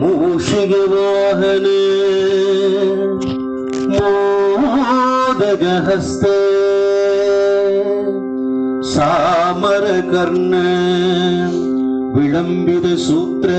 മൂഷിക വാഹന മോദഗഹസ്ത സാമരകർണ വിളംബിത സൂത്ര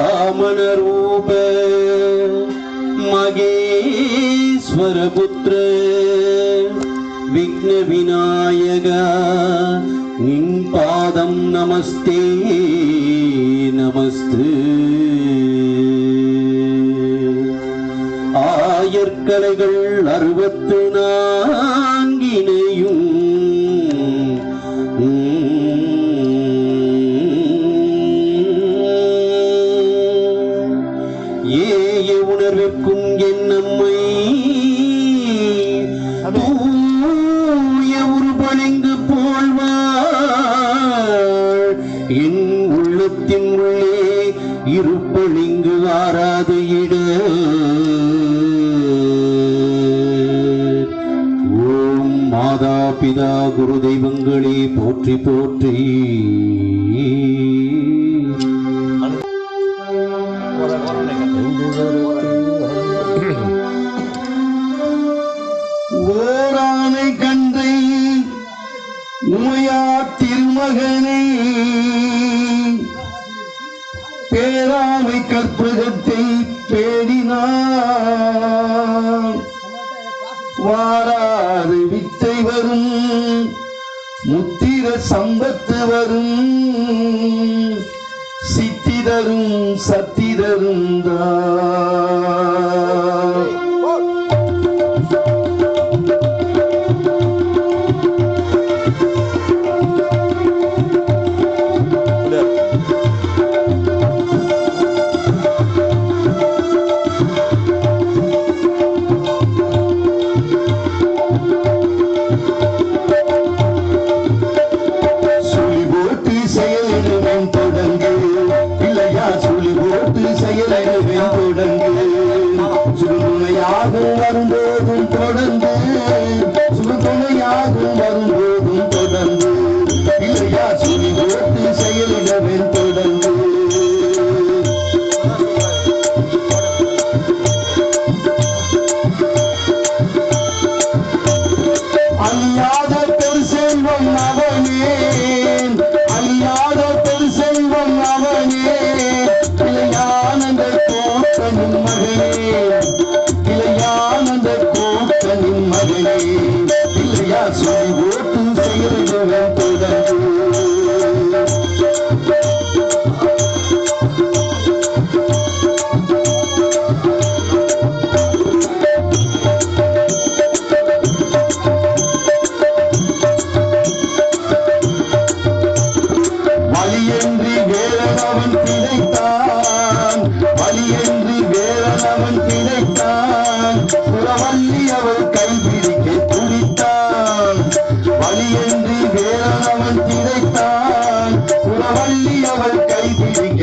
വാമനരൂപ മകേശ്വരപുത്രേ விநாயக உன் பாதம் நமஸ்தே நமஸ்து. ஆயற்கலைகள் அறுபத்து நான்கினையும் ஏய உணர்விற்கும் என் நம்மை உள்ளத்தின் உள்ளே இருப்பணிங்கு ஆறாது இட. ஓம் மாதா பிதா குரு தெய்வங்களே போற்றி போற்றி. ஓரானை கண்டை உமையா திருமகனே பேராமை கற்பகத்தை பேடினான் வாராது வித்தை வரும் முத்திர சம்பத்து வரும் சித்திதரும் சத்திதரும் தான் செயலிடுவேன் தொடங்கு. இல்லையா சுழி போட்டு செயலிடுவேன் தொடங்கு. சுடுமுனையாக வரும்போதும் தொடங்கு. வேலனவன் பிழைத்தான் புறவல்லி அவள் கைபிடிக்க துடித்தான். வழியன்றி வலியன்றி அவன் பிழைத்தான் புறவல்லி அவள் கைபிடிக்க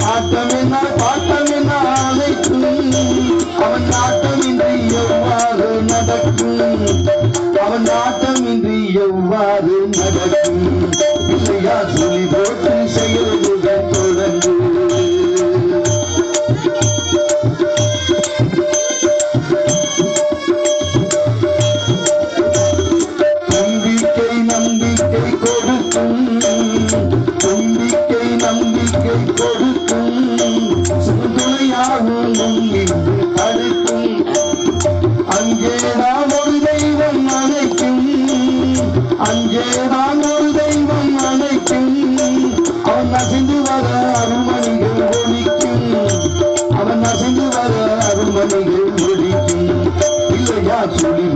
ஆட்டம் என்ன பாட்டம் அவன் நாட்டமின்றி எவ்வாறு நடக்கும்? அவன் நாட்டமின்றி எவ்வாறு நடக்கும்? நம்பிக்கை நம்பிக்கை கொடுக்கும் சுதுணையாகும் உன் ஒரு தெய்வம் அணைக்கும். அங்கேதான் ஒரு தெய்வம் அணைக்கும். அவன் அசைந்து வர அருள்மணிகள் ஒலிக்கும். அவன் அசைந்து வர அருள்மணிகள் ஒலிக்கும் இல்லையா சொல்லி